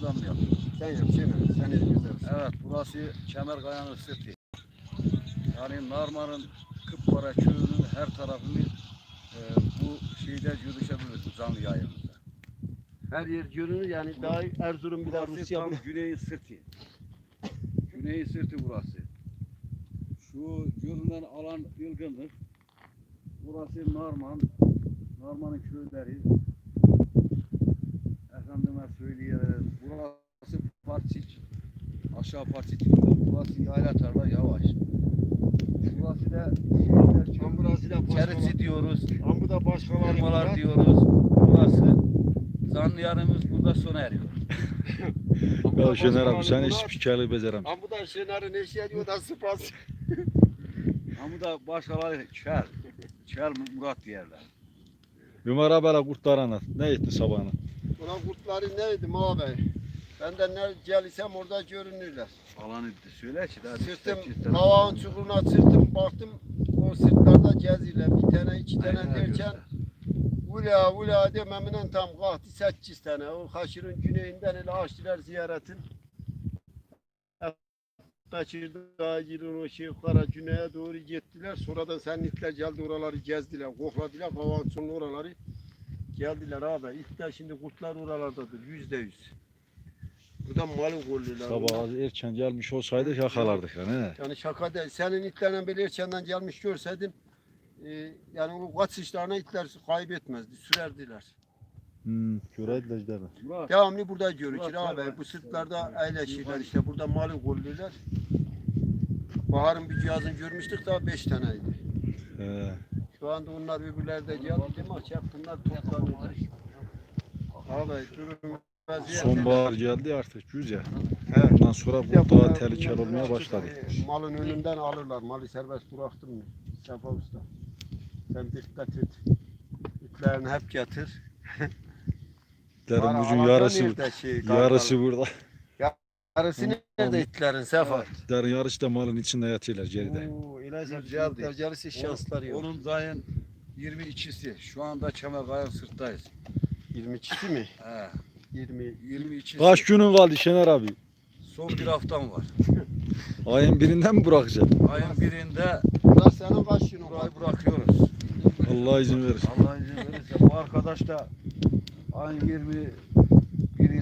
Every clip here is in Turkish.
Buradan yap. Sen yap. Sen güzelsin. Evet burası Kemerkaya'nın sırtı. Yani Narman'ın Kıppara köyünün her tarafını e, bu şeyde görüşebiliriz canlı yayınımızda. Her yer görünür yani daha Erzurum bir daha Burası Rusya tam bile. güneyi sırtı. Güneyi sırtı burası. Şu görünen alan yılgındır. Burası Narman. Narman'ın köyleri. Efendime söyleyeyim. Burası Parçiç. Aşağı Parçiç. Burası yayla tarla yavaş. Burası da burası da Çerisi diyoruz. Tam bu da başkaları. Bunlar. diyoruz. Burası zanlıyarımız burada sona eriyor. Ya Şener abi sen hiç spikerlik becerem. Tam bu da Şener'in eşeği diyor da sıpası. Ama da başkaları Çel. Çel Murat diyorlar. Ömer abi kurtlar anlat. Ne etti sabahına? Ulan kurtları neydi abi? Ben de ne gelirsem orada görünürler. Falan etti. Söyle ki. daha Sırtım kavağın çukuruna sırtım baktım. O sırtlarda geziler. Bir tane iki tane Aynen derken. Ula ula dememinen tam kalktı sekiz tane. O Haşır'ın güneyinden ile açtılar ziyaretin. Kaçırdı Acil'in o şey kara güneye doğru gittiler. Sonradan senlikler geldi oraları gezdiler. Kokladılar Kavanson'un oraları. Geldiler abi. İlkler şimdi kurtlar oralardadır. Yüzde yüz. Buradan malı kolluyorlar. Sabah az erken gelmiş olsaydık yakalardık yani. he. Yani şaka değil. Senin itlerden böyle erkenden gelmiş görseydin e, yani o kaçışlarına itler kaybetmezdi. Sürerdiler. Hmm, göreydiler işte. Devamlı burada görükür abi. Bu sırtlarda eğleşirler işte. Burada malı kolluyorlar. Baharın bir cihazını görmüştük daha beş taneydi. He. Şu anda onlar öbürleri de geldi değil mi? Hep bunlar toplanıyorlar. Abi durum. Sonbahar geldi artık güzel. Evet. Ondan sonra bu daha tehlikeli olmaya başladı. e, Malın önünden alırlar. Malı serbest bıraktın mı? Sefa Usta. Sen dikkat et. İtlerini hep getir. Ara- gücün yarısı, şey, yarısı burada. Yarısı nerede itlerin Sefa? İtlerin yarısı da malın içinde yatıyorlar geride. Oo, Güzeldi. itler yarısı şansları yok. Onun dayın 22'si. Şu anda Kemerkaya'nın sırttayız. 22'si mi? He. 20. 22'si. Kaç günün kaldı Şener abi? Son bir haftam var. Ayın birinden mi bırakacaksın? Ayın birinde Bunlar senin kaç günün var? burayı bırakıyoruz. Allah izin verir. Allah izin verirse bu arkadaş da ayın 20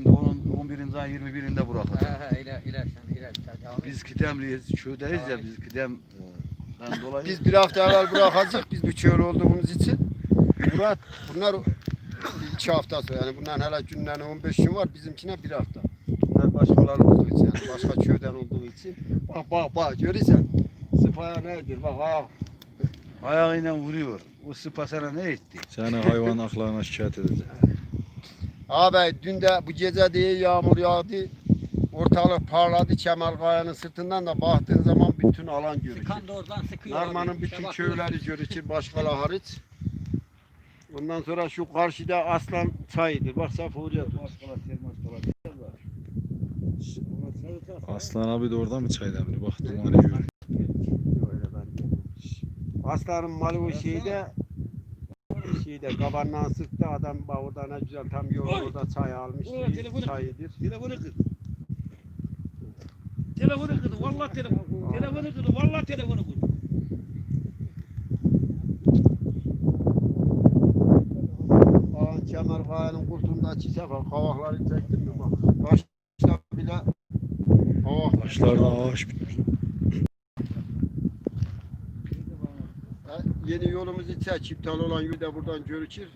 birinde, onun 11'inde ayın 21'inde bırakacak. Ha ha iler iler sen iler sen devam et. Biz kıdemliyiz, köydeyiz ya biz kıdemden dolayı. Biz bir hafta evvel bırakacağız. Biz bir çöl olduğumuz için. Murat bunlar iki hafta sonra yani bunların hala günlerine 15 gün var. Bizimkine bir hafta. Bunlar başkaları olduğu için yani başka köyden olduğu için. Bak bak bak görürsen. Sıpaya nedir bak ah. ayağıyla vuruyor. O sıpa sana ne etti? Seni hayvan aklına şikayet edecek. Abi dün de bu gece diye yağmur yağdı. Ortalık parladı Kemal Kaya'nın sırtından da baktığın zaman bütün alan görünüyor. Sıkan da oradan sıkıyor. Narman'ın abi. bütün İşte bak, köyleri görükür başkaları hariç. Ondan sonra şu karşıda Aslan çayıdır. Bak saf oraya dur. Aslan abi de orada mı çay demli? Bak dumanı görüyor. Öyle ben. Aslanın malı o şeyde şeyde kabandan sıktı adam bak orada ne güzel tam yol orada çay almış. Oy, telefonu- Çayıdır. Telefonu kır. Telefonu kırdı. Vallahi telefonu. Telefonu kırdı. Vallahi telefonu kırdı. Aa, Kemal Kaya'nın kurtundaki sefer kavakları çektin mi bak. Başta bile kavak. Başlarda ağaç bitmiş. Ha, Yeni yolumuzu çek. iptal olan yol da buradan görükür.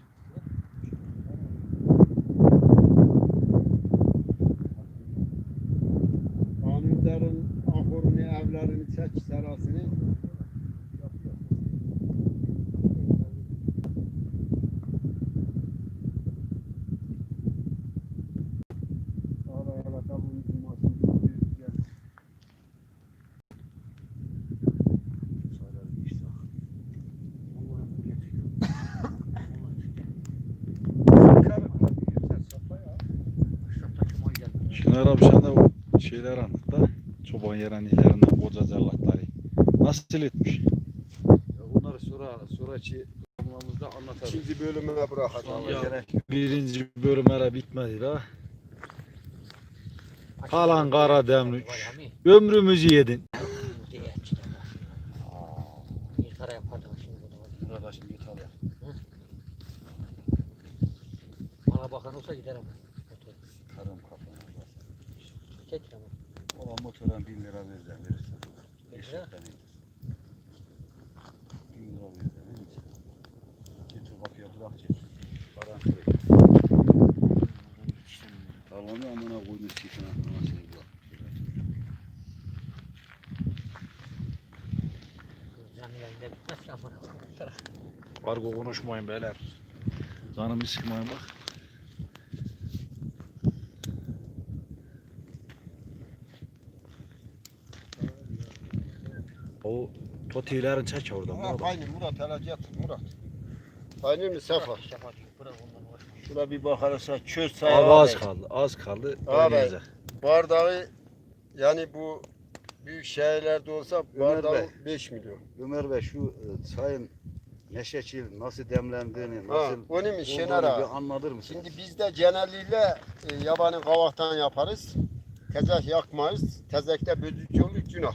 Sen de o şeyler anlat da. Çoban yerenliklerinden koca zellatları. Nasıl etmiş? Bunları sonra sonraki programımızda anlatarız. İkinci bölümüne bırakacağım. Ya. Birinci bölüm hele bitmedi la. Kalan kara demlik. Ömrümüzü yedin. Bana bakan olsa giderim. Karım kafana. Çek ama. Olan motora 1000 lira vereceğim verirsen. Lira? tane. 1000 lira vereceğim. misin? Getir kapıya bırak çek. Paran söyle. Allah'ını amına koymuş sikine. Anasını bırak. Canlı yayında bitmez ki amına koyayım. Kargo konuşmayın beyler. Canımı sıkmayın bak. O totilerin çek oradan. Ha, kaynım Murat hele getir Murat. Kaynım mı Sefa? Şuna bir bakarsa çöz say Abi abi. az kaldı. Az kaldı. Abi. Oynayacak. Bardağı yani bu büyük şehirlerde olsa Ömer bardağı Bey. 5 milyon. Ömer Bey şu e, çayın neşeçil nasıl demlendiğini, Ha, nasıl onu mu Şener olduğunu ağa? bir anlatır mısın? Şimdi biz de genellikle e, yabanı kavaktan yaparız. Tezek yakmayız. Tezekte böcük olur günah.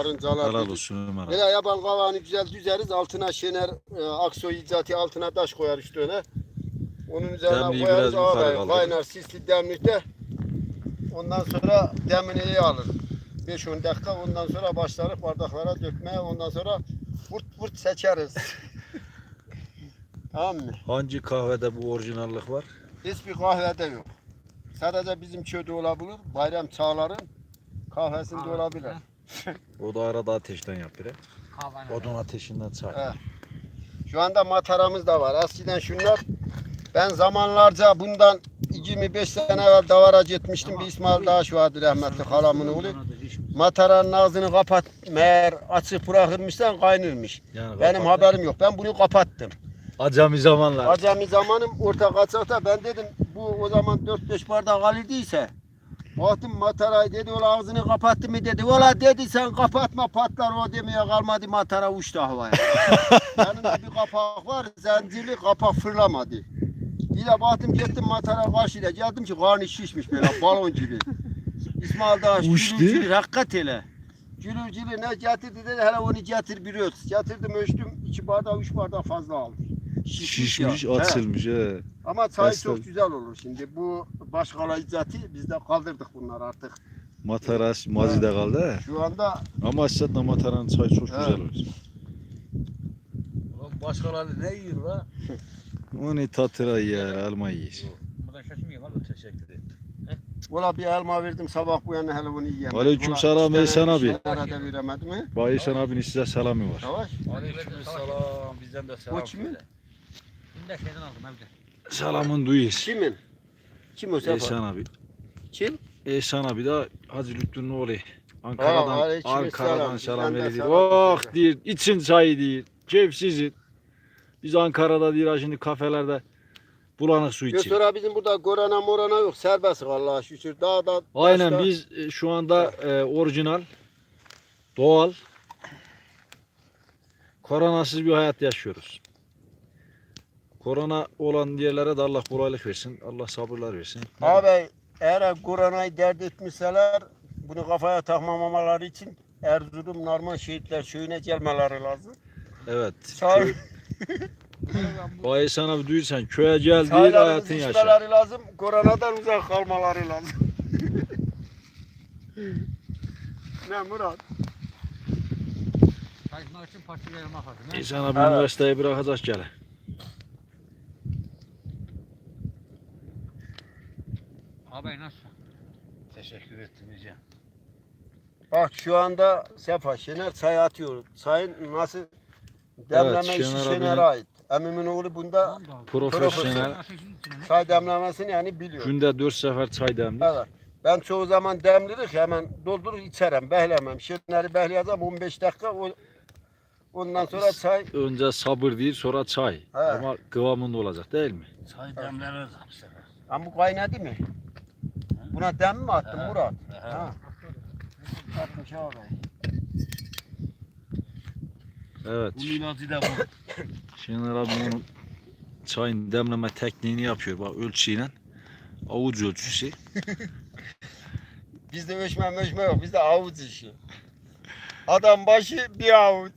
Arıncalar Helal böcük. olsun Ömer abi. Böyle yaban kavağını güzel düzeriz. Altına şener, e, aksoy icati altına taş koyar üstüne. Onun üzerine Demliği koyarız. Ağabey, kaynar sisli demlikte. Ondan sonra demini iyi alır. 5-10 dakika ondan sonra başlarız bardaklara dökmeye. Ondan sonra vırt vırt seçeriz. tamam mı? Hangi kahvede bu orijinallik var? Hiçbir kahvede yok. Sadece bizim köyde olabilir. Bayram çağların kahvesinde Aa, olabilir. O da arada ateşten yap bire. Odun ateşinden çay. He. Şu anda mataramız da var. Eskiden şunlar ben zamanlarca bundan 25 sene evvel davarac etmiştim. Bir İsmail Dağış vardı rahmetli halamın oğlu. Mataranın ağzını kapat meğer açık bırakırmışsan kaynırmış. Yani Benim haberim yok. Ben bunu kapattım. Acemi zamanlar. Acemi zamanım orta kaçakta ben dedim bu o zaman 4-5 bardak alidiyse Baktım matarayı dedi ola ağzını kapattı mı dedi. Ola dedi sen kapatma patlar o demeye kalmadı matara uçtu havaya. Yanında bir kapak var zincirli kapak fırlamadı. Bir de baktım gittim matara karşıyla geldim ki karnı şişmiş böyle balon gibi. İsmail Uçtu. gülücülü hakikat hele. Gülücülü ne getirdi dedi hele onu getir öt. Getirdim ölçtüm iki bardak üç bardak fazla almış. Şişmiş, ya. He. açılmış he. Ama çay Destek. çok güzel olur şimdi. Bu başkala izzati biz de kaldırdık bunlar artık. Mataras mazide kaldı he. Şu anda Ama aslında mataranın çayı çok He. güzel olur. Ulan başkaları ne yiyor la? Onu tatıra yer, alma yer. Buradan şaşmıyor valla. Teşekkür ederim. Ola bir elma verdim sabah bu yana hele bunu yiyemem. Aleyküm selam tane abi. de veremedim mi? Bayişan abinin size selamı var. Yavaş. Aleykümselam. Bizden de selam. O kimin? Bunu da şeyden aldım evde. Selamın duyuyor. Kimin? Kim o sefer? Eysan abi. Kim? Eysan abi de Hacı Lütfü'nün oğlu. Ankara'dan, aleyküm Ankara'dan selam. selam Bizden de veriyor. selam Oh diyor, için çayı diyor. Keyifsizin. Biz Ankara'da diyor şimdi kafelerde bulanık su içiyor. sonra bizim burada korona morona yok. Serbest Allah'a şükür. Daha da Aynen başka- biz e, şu anda e, orijinal, doğal, koronasız bir hayat yaşıyoruz. Korona olan yerlere de Allah kolaylık versin. Allah sabırlar versin. Abi eğer koronayı dert etmişseler bunu kafaya takmamaları için Erzurum Narman Şehitler Köyü'ne gelmeleri lazım. Evet. Köy, Bayezid abi duyursan köye gel değil hayatın yaşa. lazım. Koronadan uzak kalmaları lazım. ne Murat? Çalışmak için parçayı ayırmak lazım. he? İnsan abi Evet. üniversiteyi bırakacak gele. Abi nasıl? Teşekkür ettim Ece. Bak şu anda Sefa Şener çay atıyor. Çayın nasıl demleme işi Şener Şener'e abinin- ait. Emimin oğlu bunda Profesyonel. çay demlemesini yani biliyor. Günde dört sefer çay demli. Evet. Ben çoğu zaman demlirik hemen doldurur içerim, behlemem. Şener'i behleyeceğim 15 dakika o ondan sonra çay Önce sabır değil sonra çay. Ama kıvamında olacak değil mi? Çay demlenir bu sefer. Ama bu kaynadı mı? Buna dem mi attın He. Murat? He. Ha. Atmış abi. Evet. Bunun ilacı da bu. Şener abi onun çayın demleme tekniğini yapıyor. Bak ölçüyle. Avuç ölçüsü. Bizde ölçme ölçme yok. Bizde avuç işi. Adam başı bir avuç.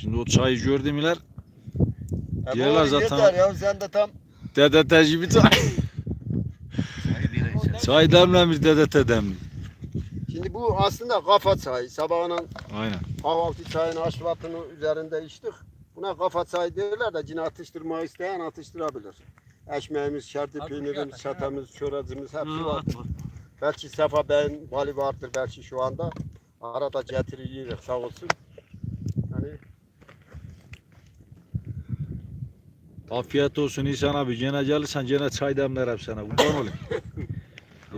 Şimdi o çayı gördüler. E, bu Diyorlar zaten- yeter Ya sen de tam Dedete gibi çay. Çay demlemiş dedete demli. Şimdi bu aslında kafa çayı. Sabahının Aynen. kahvaltı çayını aşvatını üzerinde içtik. Buna kafa çayı derler de cine atıştırmayı isteyen atıştırabilir. Ekmeğimiz, şerdi peynirimiz, çatamız, çoracımız hepsi var. Belki Sefa Bey'in bali vardır belki şu anda. Arada getiriyor sağ olsun. Yani Afiyet olsun İhsan abi. Gene gelirsen gene çay demlerim sana. Kurban olayım.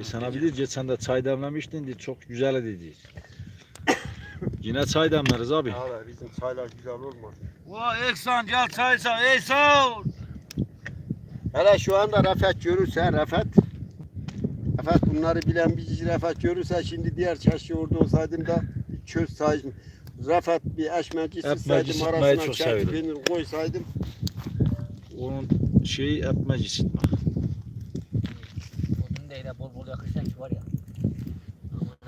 İhsan abi dedi geçen de çay demlemiştin dedi. Çok güzel dedi. Yine çay demleriz abi. abi bizim çaylar güzel olmaz. Vay Eksan gel çay çay. Ey sağ ol. Hele şu anda Rafet görürse Rafet Rafet bunları bilen bir Rafet görürse şimdi diğer çarşı orada olsaydım da çöz saydım. Rafet bir eşmeci Ekmeci sıksaydım arasına severim. peynir koysaydım. Onun şeyi etmez için. Odun değil de bol bol yakırsan ki var ya.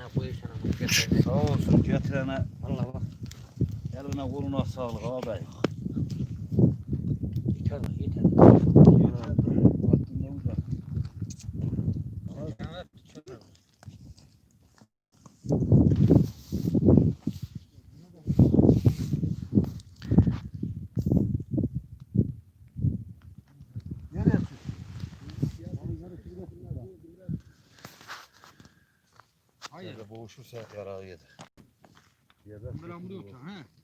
Aman koyuyor sana. Götürene. Sağ olsun getirene. Allah bak. Eline koluna sağlık abi. Yeter mi? Yeter. Vaktinde uzak. Evet, çözer. Hayır. Boğuşursa yarağı yedir. Ben buraya otur. He.